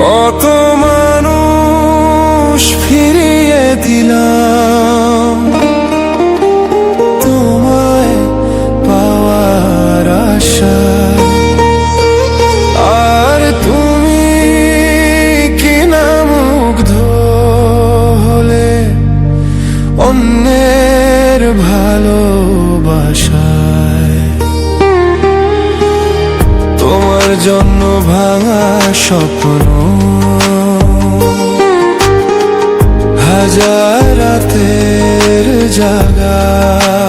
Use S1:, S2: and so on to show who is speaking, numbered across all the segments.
S1: কত মানুষ ফিরিয়ে দিলাম। জন্য ভাঙা স্বপ্ন। হাজার রাতের জাগা।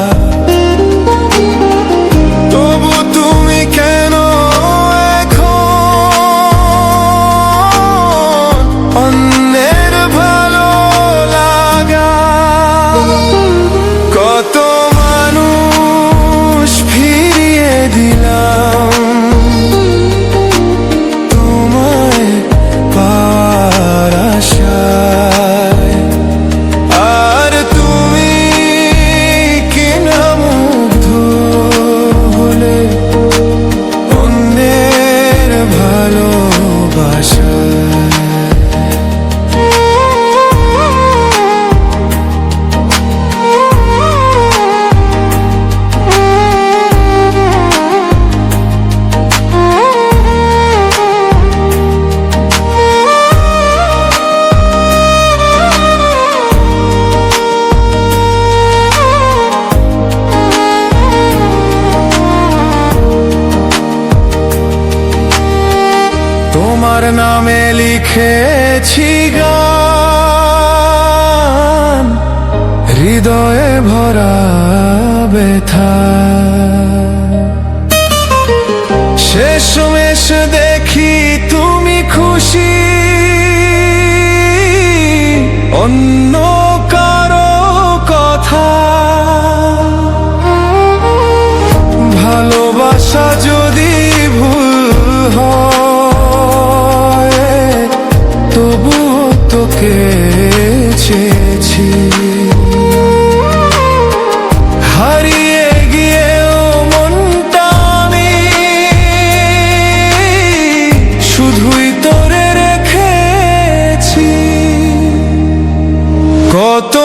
S1: তোমার নামে লিখেছি গান। হৃদয়ে ভরা ব্যথা। শেষমেশ দেখি তুমি খুশি। অন্য কারও কথা। ভালোবাসা চেয়েছি। হারিয়ে গিয়েও মনটা আমি শুধুই তোরে রেখেছি। কত